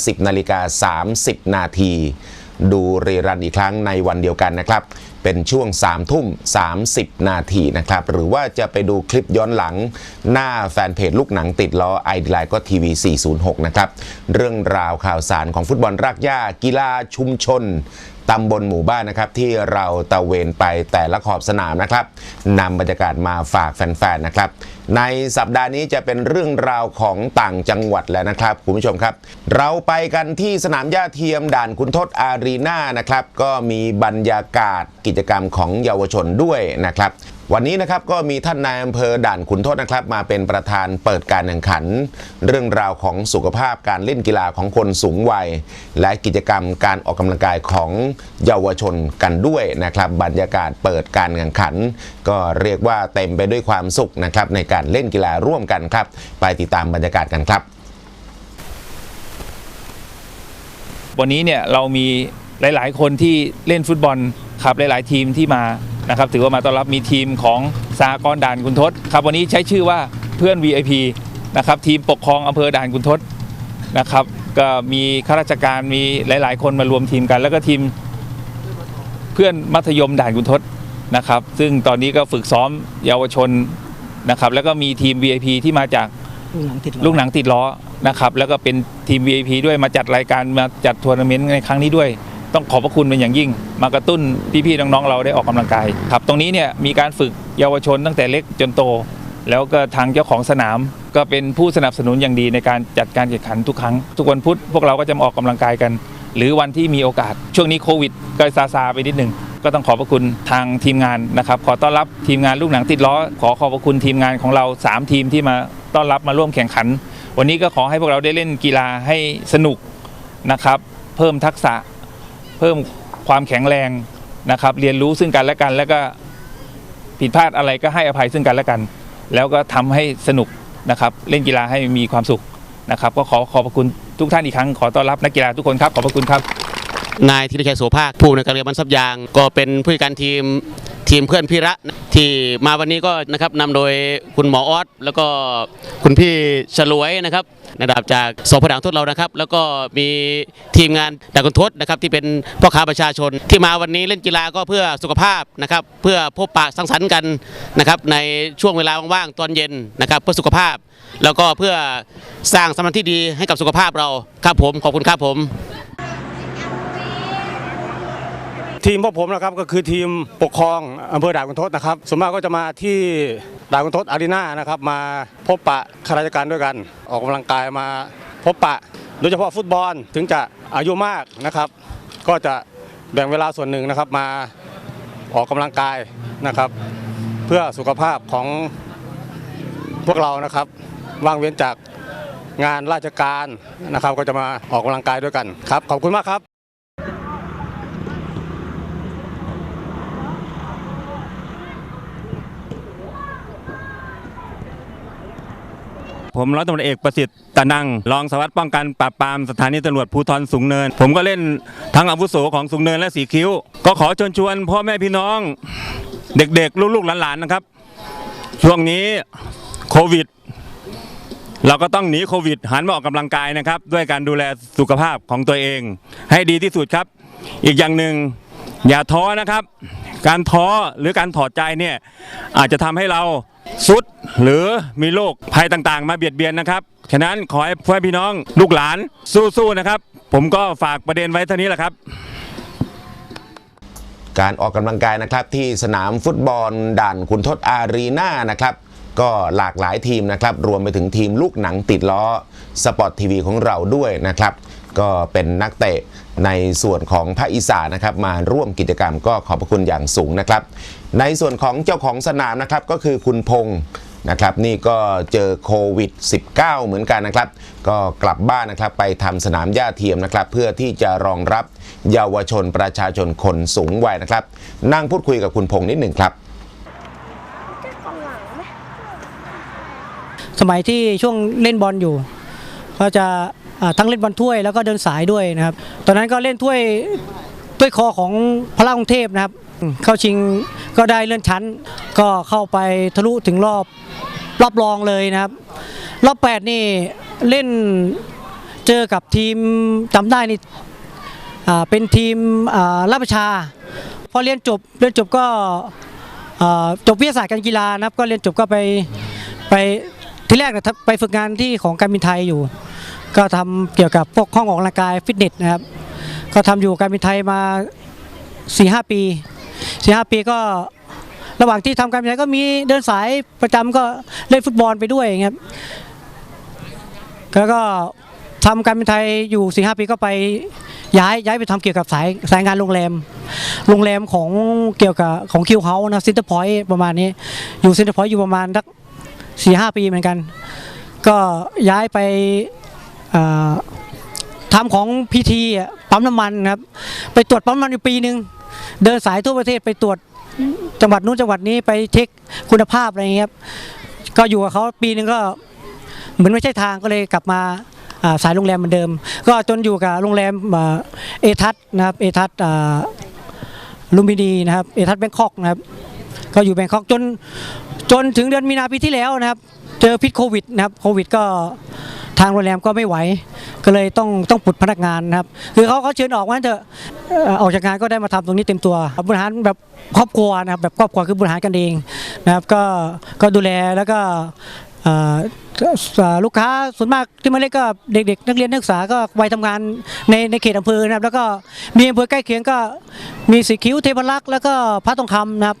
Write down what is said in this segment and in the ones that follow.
10นาฬิกา30 นาที ดูรีรันอีกครั้งในวันเดียวกันนะครับ เป็นช่วง 3 ทุ่ม 30 นาทีนะครับ หรือว่าจะไปดูคลิปย้อนหลัง หน้าแฟนเพจลูกหนังติดล้อไอดีไลก็ทีวี 406 นะครับ เรื่องราวข่าวสารของฟุตบอลรากหญ้ากีฬาชุมชน ตำบลหมู่บ้านนะครับที่เราตะเวนไปแต่ละขอบสนามนะครับนำบรรยากาศมาฝากแฟนๆนะครับ ในสัปดาห์นี้จะเป็นเรื่องราวของต่างจังหวัดแล้วนะครับคุณผู้ชมครับ เราไปกันที่สนามหญ้าเทียมด่านคุณทศอารีนานะครับ ก็มีบรรยากาศกิจกรรมของเยาวชนด้วยนะครับ วันนี้นะครับก็มีท่านนายอำเภอด่านขุนทดนะครับ มาเป็นประธานเปิดการแข่งขัน เรื่องราวของสุขภาพการเล่นกีฬาของคนสูงวัย และกิจกรรมการออกกำลังกายของเยาวชนกันด้วยนะครับ บรรยากาศเปิดการแข่งขัน ก็เรียกว่าเต็มไปด้วยความสุขนะครับในการเล่นกีฬาร่วมกันครับ ไปติดตามบรรยากาศกันครับ วันนี้เนี่ยเรามีหลาย ๆ คนที่เล่นฟุตบอลครับหลาย ๆ ทีมที่มา นะครับถือว่ามาต้อนรับมีทีมของสากรณ์ด่านคุณทศครับวันนี้ใช้ชื่อว่าเพื่อน VIP นะครับทีมปกครองอำเภอด่านคุณทศนะครับก็มีข้าราชการมีหลาย ๆ คนมารวมทีมกัน แล้วก็ทีมเพื่อนมัธยมด่านคุณทศนะครับ ซึ่งตอนนี้ก็ฝึกซ้อมเยาวชนนะครับแล้วก็มีทีม VIP ที่มาจากลูกหนังติดล้อลูกหนังติดล้อนะครับแล้วก็เป็นทีม VIP ด้วยมาจัดรายการมาจัดทัวร์นาเมนต์ในครั้งนี้ด้วย ต้องขอบพระคุณเป็นอย่างยิ่ง มากระตุ้นพี่ๆน้องๆเราได้ออกกำลังกายครับตรงนี้เนี่ยมีการฝึกเยาวชนตั้งแต่เล็กจนโต แล้วก็ทางเจ้าของสนามก็เป็นผู้สนับสนุนอย่างดีในการจัดการแข่งขันทุกครั้ง ทุกวันพุธพวกเราก็จะมาออกกำลังกายกัน หรือวันที่มีโอกาส ช่วงนี้โควิดก็ซาซาไปนิดหนึ่งก็ต้องขอบพระคุณทางทีมงานนะครับ ขอต้อนรับทีมงานลูกหนังติดล้อ ขอขอบพระคุณทีมงานของเราสามทีมที่มาต้อนรับมาร่วมแข่งขัน วันนี้ก็ขอให้พวกเราได้เล่นกีฬาให้สนุกนะครับ เพิ่มทักษะ เพิ่มความแข็งแรงนะครับ เรียนรู้ซึ่งกันและกัน แล้วก็ผิดพลาดอะไรก็ให้อภัยซึ่งกันและกัน แล้วก็ทำให้สนุกนะครับเล่นกีฬาให้มีความสุขนะครับ ก็ขอขอบพระคุณทุกท่านอีกครั้งขอต้อนรับนักกีฬาทุกคนครับขอบพระคุณครับนายธีรชัยโสภาคผู้ในการเรือบันซับยาง ก็เป็นผู้จัดการทีม ทีมเพื่อนพี่ระที่มาวันนี้ก็นะครับนำโดยคุณหมอออสแล้วก็คุณพี่ฉลวยนะครับในระดับจากสพด่างทศเรานะครับ แล้วก็มีทีมงานด่งคุณทศนะครับที่เป็นพ่อค้าประชาชน ที่มาวันนี้เล่นกีฬาก็เพื่อสุขภาพนะครับเพื่อพบปะสังสรรค์กันนะครับในช่วงเวลาว่างๆตอนเย็นนะครับเพื่อสุขภาพ แล้วก็เพื่อสร้างสมาธิที่ดีให้กับสุขภาพเราครับผมขอบคุณครับผม ทีมพวกผมนะครับก็คือทีมปกครองอำเภอด่านคุณทศนะครับส่วนมากก็จะมาที่ด่านคุณทศอารีนานะครับมาพบปะข้าราชการด้วยกัน ออกกำลังกายมาพบปะ โดยเฉพาะฟุตบอลถึงจะอายุมากนะครับ ก็จะแบ่งเวลาส่วนหนึ่งนะครับมาออกกำลังกายนะครับ เพื่อสุขภาพของพวกเรานะครับว่างเว้นจากงานราชการนะครับ ก็จะมาออกกำลังกายด้วยกันครับ ขอบคุณมากครับ ผมร้อยตำรวจเอกประสิทธิ์ตะนัง รองสวัสดิ์ป้องกันปราบปรามสถานีตำรวจภูธรสูงเนิน ผมก็เล่นทั้งอาวุโสของสูงเนินและสีคิ้ว ก็ขอเชิญชวนพ่อแม่พี่น้อง เด็กๆ ลูกๆหลานๆนะครับ ช่วงนี้โควิด เราก็ต้องหนีโควิดหันมาออกกำลังกายนะครับ ด้วยการดูแลสุขภาพของตัวเอง ให้ดีที่สุดครับ อีกอย่างหนึ่งอย่าท้อนะครับ การท้อหรือการถอดใจเนี่ยอาจจะทำให้เรา สุดหรือมีโรคภัยต่างๆ มาเบียดเบียนนะครับ ฉะนั้นขอให้พ่อแม่พี่น้องลูกหลานสู้ๆนะครับ ผมก็ฝากประเด็นไว้เท่านี้แหละครับ การออกกำลังกายนะครับที่สนามฟุตบอลด่านขุนทศอารีนานะครับก็หลากหลายทีมนะครับ รวมไปถึงทีมลูกหนังติดล้อสปอร์ตทีวีของเราด้วยนะครับ ก็เป็นนักเตะในส่วนของภาคอีสานนะครับมาร่วมกิจกรรมก็ขอบพระคุณอย่างสูงนะครับ ในส่วนของเจ้าของสนามนะครับก็คือคุณพงษ์นะครับนี่ก็เจอโควิด -19 เหมือนกันนะครับ ก็กลับบ้านนะครับไปทำสนามหญ้าเทียมนะครับ เพื่อที่จะรองรับเยาวชนประชาชนคนสูงวัยนะครับ นั่งพูดคุยกับคุณพงษ์นิดหนึ่งครับสมัยที่ช่วงเล่นบอลอยู่ ก็จะ ทั้งเล่นบอลถ้วยแล้วก็เดินสายด้วยนะครับ ตอนนั้นก็เล่นถ้วยถ้วยคอของพระรากรุงเทพนะครับ เข้าชิงก็ได้เลื่อนชั้น ก็เข้าไปทะลุถึงรอบรอบรองเลยนะครับ รอบ 8 นี่เล่นเจอกับทีมจำได้นี่เป็นทีมราชประชา พอเรียนจบเรียนจบก็จบวิทยาศาสตร์การกีฬานะครับ ก็เรียนจบก็ไปไปที่แรกไปฝึกงานที่ของการบินไทยอยู่ ก็ทำเกี่ยวกับพวกห้องออกกำลังกายฟิตเนสนะครับ ก็ทำอยู่การบินไทยมา4ีหปี4ีหปีก็ระหว่างที่ทำการบินไทยก็มีเดินสายประจำก็เล่นฟุตบอลไปด้วยอย่างเงี้ยครับแล้วก็ทำการบินไทยอยู่4ีหปีก็ไปย้ายย้ายไปทำเกี่ยวกับสายสายงานโรงแรม โรงแรมของเกี่ยวกับของคิวเฮาส์นะซินเตอร์พอยต์ประมาณนี้ อยู่ซินเตอร์พอยต์อยู่ประมาณสักสี่ห้าปีเหมือนกัน ก็ย้ายไป อ่าทำของพีทีปั๊มน้ำมันครับ ไปตรวจปั๊มน้ำมันอยู่ปีหนึ่งเดินสายทั่วประเทศไปตรวจจังหวัดนู้นจังหวัดนี้ไปเช็คคุณภาพอะไรอย่างเงี้ยครับก็อยู่กับเขาปีหนึ่งก็เหมือนไม่ใช่ทางก็เลยกลับมาสายโรงแรมเหมือนเดิม ก็จนอยู่กับโรงแรมเอทัศนะครับเอทัศลุมพินีนะครับเอทัศแบงคอกนะครับ ก็อยู่แบงคอกจนจนถึงเดือนมีนาปีที่แล้วนะครับ เจอพิษโควิดนะครับโควิดก็ทางโรงแรมก็ไม่ไหว ก็เลยต้องต้องปลดพนักงานนะครับ คือเขาเขาเชิญออกว่าเถอะเอ่อกจากงานก็ได้มาทำตรงนี้เต็มตัวบริหารแบบครอบครัวนะครับแบบครอบครัวคือบริหารกันเองนะครับก็ก็ดูแลแล้วก็ลูกค้าส่วนมากที่มาเล่นก็เด็กๆ นักเรียนนักศึกษาก็วัยทำงานในในเขตอำเภอนะครับ แล้วก็มีอำเภอใกล้เคียงก็มีสีคิ้วเทพรักษ์แล้วก็พระทองคำนะครับ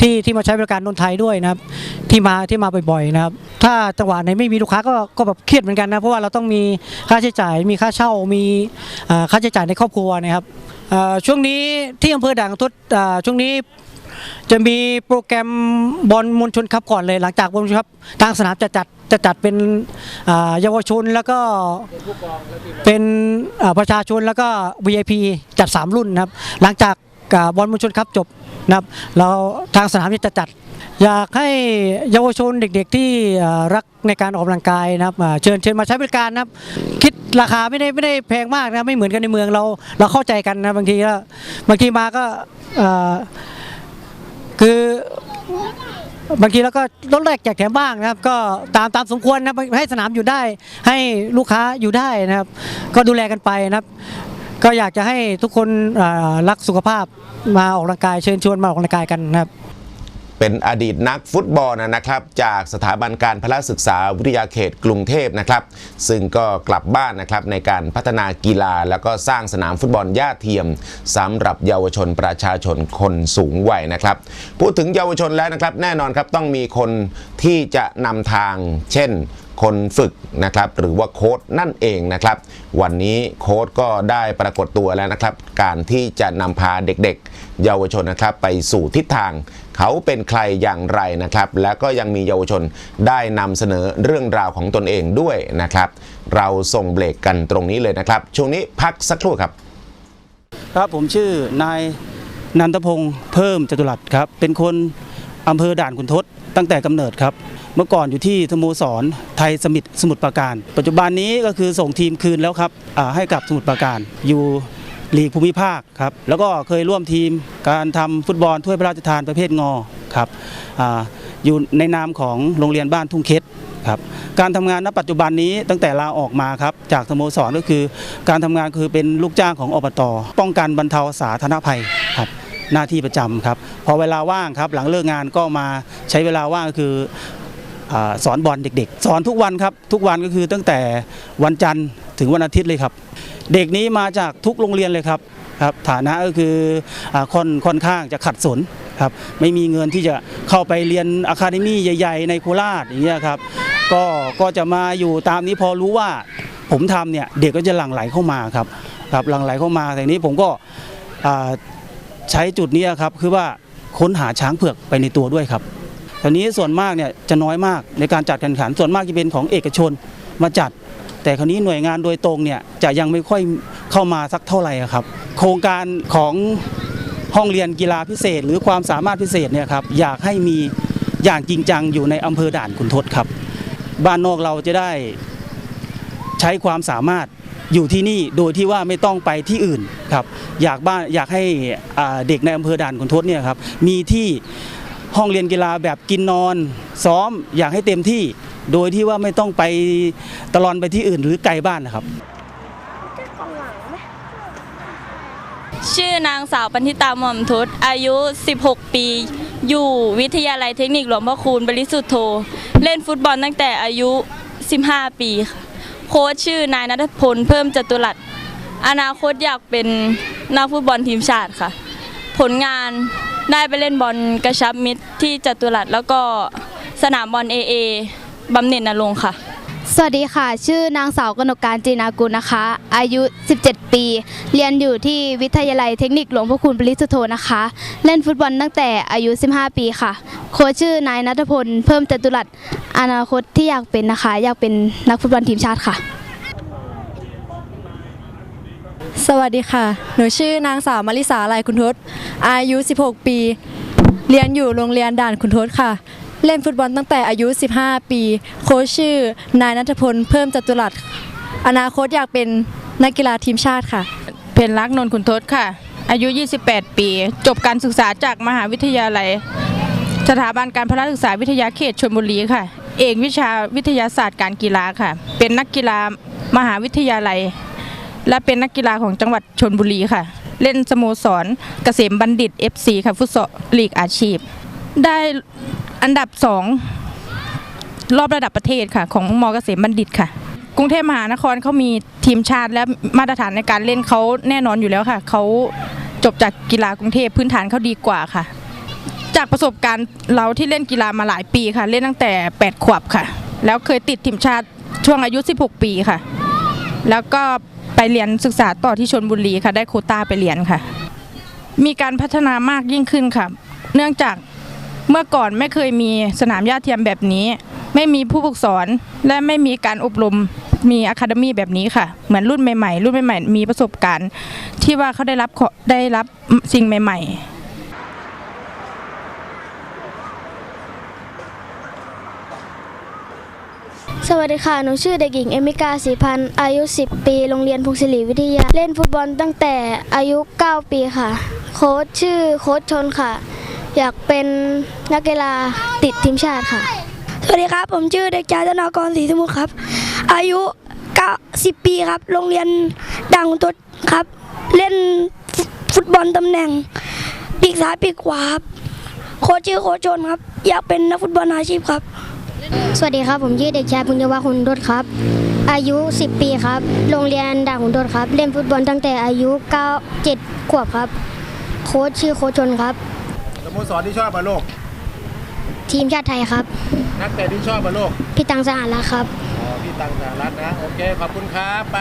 ที่ที่มาใช้บริการนนไทยด้วยนะครับที่มาที่มาบ่อยๆนะครับ ถ้าจังหวะไหนไม่มีลูกค้าก็ก็แบบเครียดเหมือนกันนะเพราะว่าเราต้องมีค่าใช้จ่าย มีค่าเช่ามีค่าใช้จ่ายในครอบครัวนะครับช่วงนี้ที่อำเภอด่านทุดช่วงนี้จะมีโปรแกรมบอลมวลชนครับก่อนเลยหลังจากบอลมวลชนครับทางสนามจะจัดจะจัดเป็นเยาวชนแล้วก็เป็นประชาชนแล้วก็ VIP จัด 3 รุ่นนะครับ หลังจากบอลมวลชนครับจบ นะครับเราทางสนามจะจัด อยากให้เยาวชนเด็กๆที่รักในการออกกำลังกายนะครับเชิญเชิญมาใช้บริการนะครับ คิดราคาไม่ได้ไม่ได้แพงมากนะไม่เหมือนกันในเมืองเราเราเข้าใจกันนะบางทีก็บางทีมาก็คือบางทีเราก็ลดแรกแจกแถมบ้างนะครับ ก็ตามตามสมควรนะให้สนามอยู่ได้ ให้ลูกค้าอยู่ได้นะครับ ก็ดูแลกันไปนะครับ ก็อยากจะให้ทุกคนรักสุขภาพมาออกกำลังกายเชิญชวนมาออกกำลังกายกันนะครับเป็นอดีตนักฟุตบอลนะครับ จากสถาบันการพละศึกษาวิทยาเขตกรุงเทพนะครับ ซึ่งก็กลับบ้านนะครับในการพัฒนากีฬา แล้วก็สร้างสนามฟุตบอลหญ้าเทียมสำหรับเยาวชนประชาชนคนสูงวัยนะครับ พูดถึงเยาวชนแล้วนะครับ แน่นอนครับต้องมีคนที่จะนำทาง เช่น คนฝึกนะครับหรือว่าโค้ดนั่นเองนะครับ วันนี้โค้ดก็ได้ปรากฏตัวแล้วนะครับ การที่จะนำพาเด็กๆ เยาวชนนะครับไปสู่ทิศทางเขาเป็นใครอย่างไรนะครับ แล้วก็ยังมีเยาวชนได้นำเสนอเรื่องราวของตนเองด้วยนะครับ เราส่งเบรกกันตรงนี้เลยนะครับ ช่วงนี้พักสักครู่ครับ ครับผมชื่อนายนันทพงศ์เพิ่มจตุรัสครับเป็นคน อำเภอด่านขุนทดตั้งแต่กำเนิดครับ เมื่อก่อนอยู่ที่สโมสรไทยสมิตสมุทรปราการ ปัจจุบันนี้ก็คือส่งทีมคืนแล้วครับให้กับสมุทรปราการอยู่ลีกภูมิภาคครับแล้วก็เคยร่วมทีมการทำฟุตบอลถ้วยพระราชทานประเภทงอครับออยู่ในนามของโรงเรียนบ้านทุ่งเคสครับการทำงานณปัจจุบันนี้ตั้งแต่ลาออกมาครับจากสโมสรก็คือ การทำงานคือเป็นลูกจ้างของอบตป้องกันบรรเทาสาธารณภัยครับ หน้าที่ประจำครับพอเวลาว่างครับหลังเลิกงานก็มาใช้เวลาว่างก็คืออสอนบอลเด็กๆ สอนทุกวันครับทุกวันก็คือตั้งแต่วันจันทร์ถึงวันอาทิตย์เลยครับ เด็กนี้มาจากทุกโรงเรียนเลยครับครับฐานะก็คืออค่อนค่อนข้างจะขัดสนครับไม่มีเงินที่จะเข้าไปเรียนอะคาเดมี่ใหญ่ ๆ ในโคราชอย่างเงี้ยครับก็ก็จะมาอยู่ตามนี้พอรู้ว่าผมทำเนี่ยเด็กก็จะหลั่งไหลเข้ามาครับครับหลั่งไหลเข้ามาแต่นี้ผมก็ ใช้จุดนี้ครับคือว่าค้นหาช้างเผือกไปในตัวด้วยครับตอนนี้ส่วนมากเนี่ยจะน้อยมากในการจัดการแข่งขันส่วนมากจะเป็นของเอกชนมาจัด แต่คราวนี้หน่วยงานโดยตรงเนี่ยจะยังไม่ค่อยเข้ามาสักเท่าไหร่ครับ โครงการของห้องเรียนกีฬาพิเศษ หรือความสามารถพิเศษเนี่ยครับอยากให้มีอย่างจริงจังอยู่ในอำเภอด่านขุนทดครับ บ้านนอกเราจะได้ใช้ความสามารถ อยู่ที่นี่โดยที่ว่าไม่ต้องไปที่อื่นครับอยากบ้านอยากให้เด็กในอำเภอด่านขุนทดเนี่ยครับมีที่ห้องเรียนกีฬาแบบกินนอนซ้อมอยากให้เต็มที่ โดยที่ว่าไม่ต้องไปตลอนไปที่อื่นหรือไกลบ้านนะครับชื่อนางสาวปันธิตาหม่อมทุศอายุ 16 ปี อยู่วิทยาลัยเทคนิคหลวงพ่อคูณบริสุทธโธ เล่นฟุตบอลตั้งแต่อายุ 15 ปีค่ะ โค้ชชื่อนายนัทพลเพิ่มจตุรัสอนาคตอยากเป็นนักฟุตบอลทีมชาติค่ะ ผลงานได้ไปเล่นบอลกระชับมิตรที่จตุรัสแล้วก็สนามบอลเอเอบำเหน็จนรงค์ค่ะ สวัสดีค่ะ ชื่อนางสาวกนกการจีนากุลนะคะ อายุ 17 ปี เรียนอยู่ที่วิทยาลัยเทคนิคหลวงพ่อคูณปริสุทโธนะคะ เล่นฟุตบอลตั้งแต่อายุ 15 ปีค่ะ โค้ชชื่อนายนัทพล เพิ่มจตุรัสอนาคตที่อยากเป็นนะคะ อยากเป็นนักฟุตบอลทีมชาติค่ะ สวัสดีค่ะ หนูชื่อนางสาวมาริสาลายคุณทศ อายุ 16 ปี เรียนอยู่โรงเรียนด่านคุณทศค่ะ เล่นฟุตบอลตั้งแต่อายุ 15 ปี โค้ชชื่อนายนัทพลเพิ่มจตุรัสอนาคตอยากเป็นนักกีฬาทีมชาติค่ะ เพนรักนนท์ขุนทศค่ะ อายุ 28 ปี จบการศึกษาจากมหาวิทยาลัย สถาบันการพละศึกษาวิทยาเขตชลบุรีค่ะ เอกวิชาวิทยาศาสตร์การกีฬาค่ะ เป็นนักกีฬามหาวิทยาลัย และเป็นนักกีฬาของจังหวัดชลบุรีค่ะ เล่นสโมสรเกษมบัณฑิต FC ค่ะฟุตซอลลีกอาชีพ ได้ อันดับ2รอบระดับประเทศค่ะ ของมเกษมบัณฑิตค่ะ กรุงเทพมหานครเขามีทีมชาติและมาตรฐานในการเล่นเขาแน่นอนอยู่แล้วค่ะเขาจบจากกีฬากรุงเทพพื้นฐานเขาดีกว่าค่ะ จากประสบการณ์เราที่เล่นกีฬามาหลายปีค่ะ เล่นตั้งแต่ 8 ขวบค่ะ แล้วเคยติดทีมชาติช่วงอายุ 16 ปีค่ะ แล้วก็ไปเรียนศึกษาต่อที่ชนบุรีค่ะ ได้โคต้าไปเรียนค่ะ มีการพัฒนามากยิ่งขึ้นค่ะ เนื่องจาก เมื่อก่อนไม่เคยมีสนามหญ้าเทียมแบบนี้ ไม่มีผู้ฝึกสอนและไม่มีการอบรมมีอะคาเดมีแบบนี้ค่ะ เหมือนรุ่นใหม่ๆ รุ่นใหม่ๆ มีประสบการณ์ ที่ว่าเขาได้รับขอได้รับสิ่งใหม่ ๆสวัสดีค่ะ หนูชื่อเด็กหญิงเอมิกาสีพันธ์อายุ 10 ปี โรงเรียนพงศิริวิทยา เล่นฟุตบอลตั้งแต่อายุ 9 ปีค่ะ โค้ชชื่อโค้ชชนค่ะ อยากเป็นนักกีฬาติดทีมชาติค่ะ สวัสดีครับ ผมชื่อเด็กชายธนากรศรีสมุทรครับ อายุ90ปีครับ โรงเรียนดังกุนทศครับ เล่นฟุตบอลตำแหน่งปีกซ้ายปีกขวาครับ โค้ชชื่อโค้ชชนครับ อยากเป็นนักฟุตบอลอาชีพครับ สวัสดีครับ ผมชื่อเด็กชายปุญญวัฒน์คุณทศครับ อายุ 10 ปีครับ โรงเรียนด่านขุนทศครับ เล่นฟุตบอลตั้งแต่อายุ 9 7 ขวบครับ โค้ชชื่อโค้ชชนครับ สโมสรที่ชอบมาโลก ทีมชาติไทยครับ นักเตะที่ชอบมาโลกพี่ตังสหรัฐครับ อ๋อพี่ตังสหรัฐนะ โอเค ขอบคุณครับ ไป